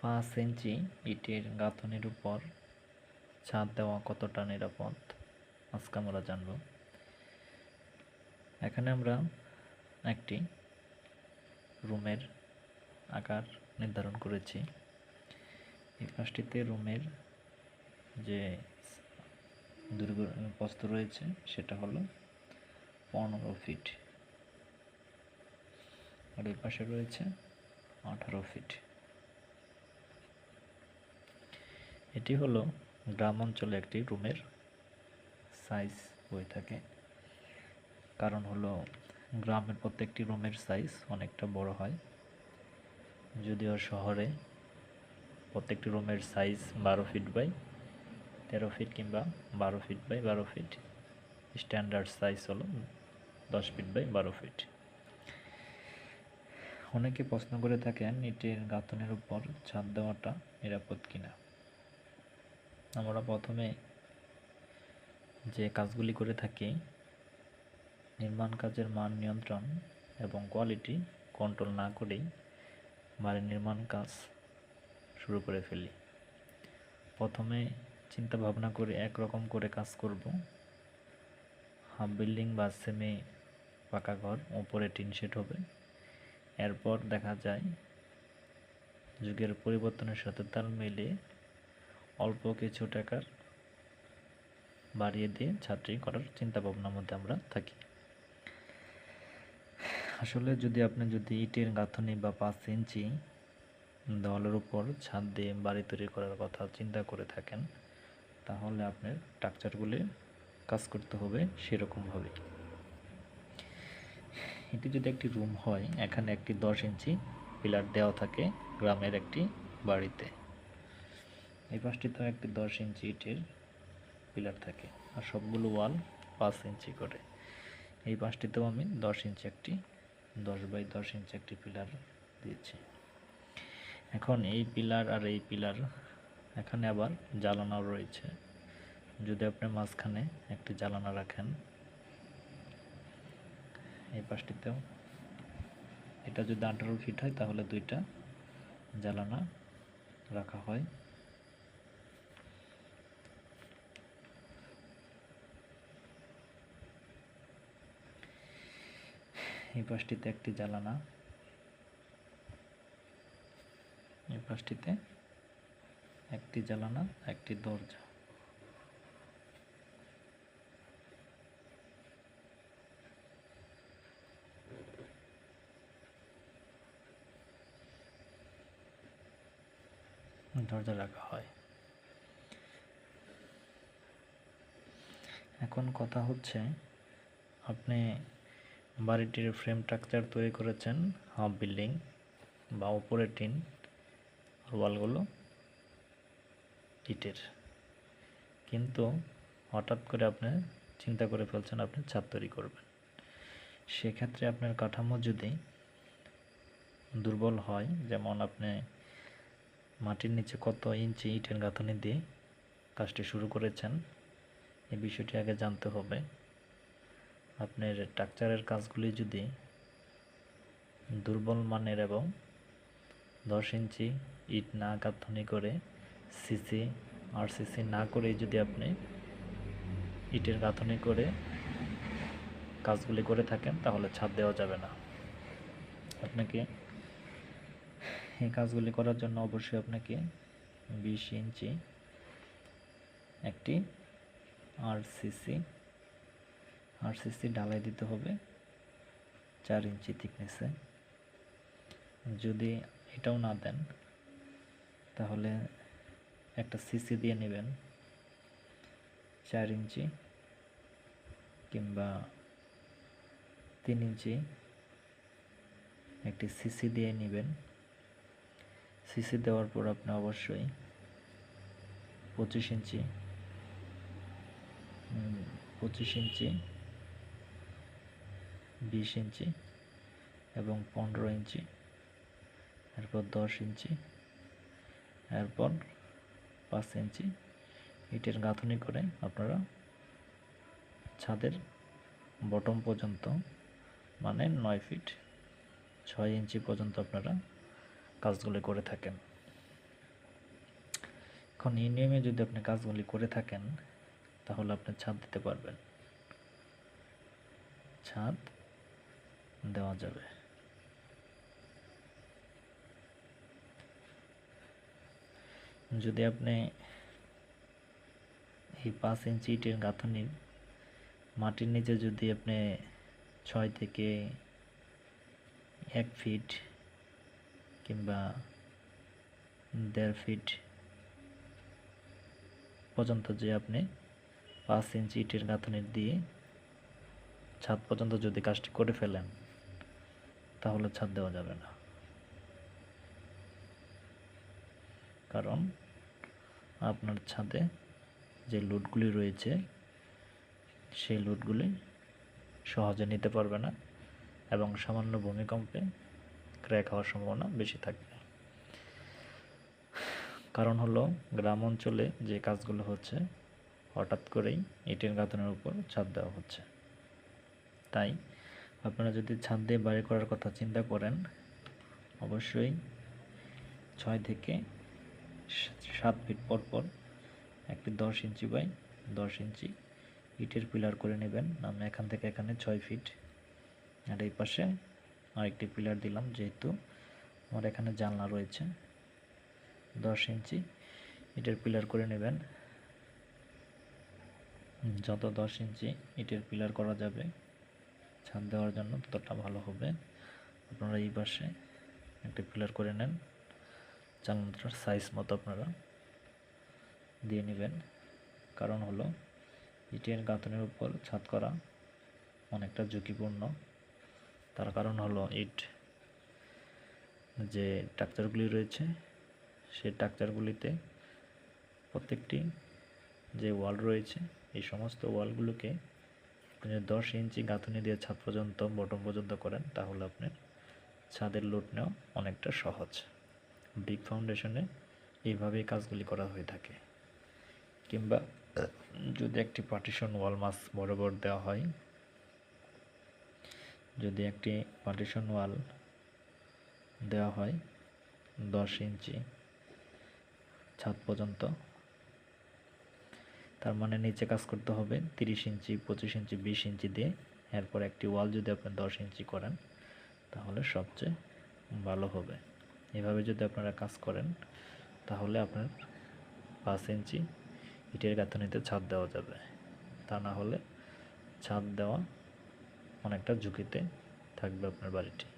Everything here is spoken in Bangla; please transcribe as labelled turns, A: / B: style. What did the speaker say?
A: পাঁচ ইঞ্চি ইটের গাঁথনির উপর ছাদ দেওয়া কতটা নিরাপদ? আজকে আমরা জানব। এখানে আমরা একটি রুমের আকার নির্ধারণ করেছি। এই পাশটিতে রুমের যে দৈর্ঘ্য প্রস্থ রয়েছে, সেটা হলো পনেরো ফিট। আর এই পাশে রয়েছে আঠারো ফিট। এটি হলো গ্রাম অঞ্চলে একটি রুমের সাইজ হয়ে থাকে। কারণ হলো গ্রামের প্রত্যেকটি রুমের সাইজ অনেকটা বড় হয়। যদিও শহরে প্রত্যেকটি রুমের সাইজ বারো ফিট বাই তেরো ফিট কিংবা বারো ফিট বাই বারো ফিট স্ট্যান্ডার্ড সাইজ হলো দশ ফিট বাই বারো ফিট অনেকে প্রশ্ন করে থাকেন, ইটের গাঁথনের উপর ছাদ দেওয়াটা নিরাপদ কিনা? আমরা প্রথমে যে কাজগুলি করে থাকি, নির্মাণ কাজের মান নিয়ন্ত্রণ এবং কোয়ালিটি কন্ট্রোল না করেই বাড়ির নির্মাণ কাজ শুরু করে ফেলি। প্রথমে চিন্তা ভাবনা করে একরকম করে কাজ করব। হাফ বিল্ডিং বা সেমি পাকা ঘর, উপরে টিন শেড হবে। এরপর দেখা যায়, যুগের পরিবর্তনের সাথে তাল মিলিয়ে অল্প কিছু টাকার বাড়িয়ে দিয়ে ছাত্রী করার চিন্তা ভাবনার মধ্যে আমরা থাকি। আসলে যদি আপনি যদি ইটের গাঁথনি বা পাঁচ ইঞ্চি দেওয়ালের উপর ছাদ দিয়ে বাড়ি তৈরি করার কথা চিন্তা করে থাকেন, তাহলে আপনার স্ট্রাকচারগুলি কাজ করতে হবে সেরকমভাবে এটি যদি একটি রুম হয়, এখানে একটি দশ ইঞ্চি পিলার দেওয়া থাকে গ্রামের একটি বাড়িতে। এই পাশটিতেও একটি দশ ইঞ্চি ইটের পিলার থাকে আর সবগুলো ওয়াল পাঁচ ইঞ্চি করে। এই পাশটিতেও আমি দশ ইঞ্চি একটি, দশ বাই দশ ইঞ্চি একটি পিলার দিয়েছি। এখন এই পিলার আর এই পিলার এখানে আবার জ্বালানাও রয়েছে। যদি আপনি মাঝখানে একটি জ্বালানা রাখেন, এই পাশটিতেও এটা যদি আঠারো ফিট হয়, তাহলে দুইটা জ্বালানা রাখা হয়। এই পাশটিতে একটি জ্বালানা। এই পাশটিতে একটি জ্বালানা, একটি দরজা। দরজা রাখা হয়। এখন কথা হচ্ছে, আপনি বাড়িটির ফ্রেম স্ট্রাকচার তৈরি করেছেন হাফ বিল্ডিং বা উপরে টিন ওয়ালগুলো ইটের। কিন্তু হঠাৎ করে আপনি চিন্তা করে ফেলছেন আপনি ছাদ তৈরি করবেন। সেক্ষেত্রে আপনার কাঠামো যদি দুর্বল হয়, যেমন আপনি মাটির নিচে কত ইঞ্চি ইটের গাঁথনি দিয়ে কাজটি শুরু করেছেন এই বিষয়টি আগে জানতে হবে। আপনার স্ট্রাকচারের কাজগুলি যদি দুর্বল মানের এবং দশ ইঞ্চি ইট না গাঁথনি করে সিসি আর সিসি না করেই যদি আপনি ইটের গাঁথনি করে কাজগুলি করে থাকেন, তাহলে ছাদ দেওয়া যাবে না। আপনাকে এই কাজগুলি করার জন্য অবশ্যই আপনাকে বিশ ইঞ্চি একটি আর সিসি আর সিসি ডালাই দিতে হবে চার ইঞ্চি থিকনেসে যদি এটাও না দেন, তাহলে একটা সিসি দিয়ে নেবেন চার ইঞ্চি কিংবা তিন ইঞ্চি। একটি সিসি দিয়ে নেবেন। সিসি দেওয়ার পর আপনি অবশ্যই পঁচিশ ইঞ্চি পঁচিশ ইঞ্চি বিশ ইঞ্চি এবং পনেরো ইঞ্চি, এরপর দশ ইঞ্চি, এরপর পাঁচ ইঞ্চি। ইটের গাঁথনি করে আপনারা ছাদের বটম পর্যন্ত মানে নয় ফিট ছয় ইঞ্চি পর্যন্ত আপনারা কাজগুলি করে থাকেন। এখন এই নিয়মে যদি আপনি কাজগুলি করে থাকেন, তাহলে আপনি ছাদ দিতে পারবেন। ছাদ দেওয়া যাবে। যদি আপনি এই পাঁচ ইঞ্চি ইটের গাঁথনির মাটির নিচে যদি আপনি ছয় থেকে এক ফিট কিংবা দেড় ফিট পর্যন্ত যে আপনি পাঁচ ইঞ্চি ইটের গাঁথনির দিয়ে ছাদ পর্যন্ত যদি কাজটি করে ফেলেন তাহলে ছাদ দেওয়া যাবে না। কারণ আপনার ছাদে যে লোডগুলি রয়েছে, সেই লোডগুলি সহজে নিতে পারবে না এবং সামান্য ভূমিকম্পে ক্র্যাক হওয়ার সম্ভাবনা বেশি থাকবে। কারণ হলো গ্রাম অঞ্চলে যে কাজগুলো হচ্ছে, হঠাৎ করেই ইটের গাঁথনের উপর ছাদ দেওয়া হচ্ছে। তাই আপনারা যদি ছাদ দিয়ে বাড়ি করার কথা চিন্তা করেন, অবশ্যই ছয় থেকে সাত ফিট পর পর একটি দশ ইঞ্চি বাই দশ ইঞ্চি ইটের পিলার করে নেবেন। আমি এখান থেকে এখানে ছয় ফিট। আর এই পাশে আরেকটি পিলার দিলাম, যেহেতু আমার এখানে জানলা রয়েছে। দশ ইঞ্চি ইটের পিলার করে নেবেন। যত দশ ইঞ্চি ইটের পিলার করা যাবে ছাদ দেওয়ার জন্য ততটা ভালো হবে। আপনারা এই পাশে একটা পিলার করে নেন। জানলাটার সাইজ মতো আপনারা দিয়ে নেবেন। কারণ হলো, ইটের গাঁথনের উপর ছাদ করা অনেকটা ঝুঁকিপূর্ণ। তার কারণ হলো, ইট যে স্ট্রাকচারগুলি রয়েছে, সেই স্ট্রাকচারগুলিতে প্রত্যেকটি যে ওয়াল রয়েছে, এই সমস্ত ওয়ালগুলোকে আপনি যদি দশ ইঞ্চি গাঁথনি দিয়ে ছাদ পর্যন্ত, বটম পর্যন্ত করেন, তাহলে আপনার ছাদের লোড নেওয়া অনেকটা সহজ। ব্রিক ফাউন্ডেশনে এইভাবেই কাজগুলি করা হয়ে থাকে। কিংবা যদি একটি পার্টিশন ওয়াল মাস বরাবর দেওয়া হয়, যদি একটি পার্টিশন ওয়াল দেওয়া হয় দশ ইঞ্চি ছাদ পর্যন্ত তার মানে নিচে কাজ করতে হবে তিরিশ ইঞ্চি, পঁচিশ ইঞ্চি, বিশ ইঞ্চি দিয়ে। এরপর একটি ওয়াল যদি আপনি দশ ইঞ্চি করেন, তাহলে সবচেয়ে ভালো হবে। এভাবে যদি আপনারা কাজ করেন, তাহলে আপনার পাঁচ ইঞ্চি ইটের গাঁথনিতে ছাদ দেওয়া যাবে। তা না হলে ছাদ দেওয়া অনেকটা ঝুঁকিতে থাকবে আপনার বাড়িটি।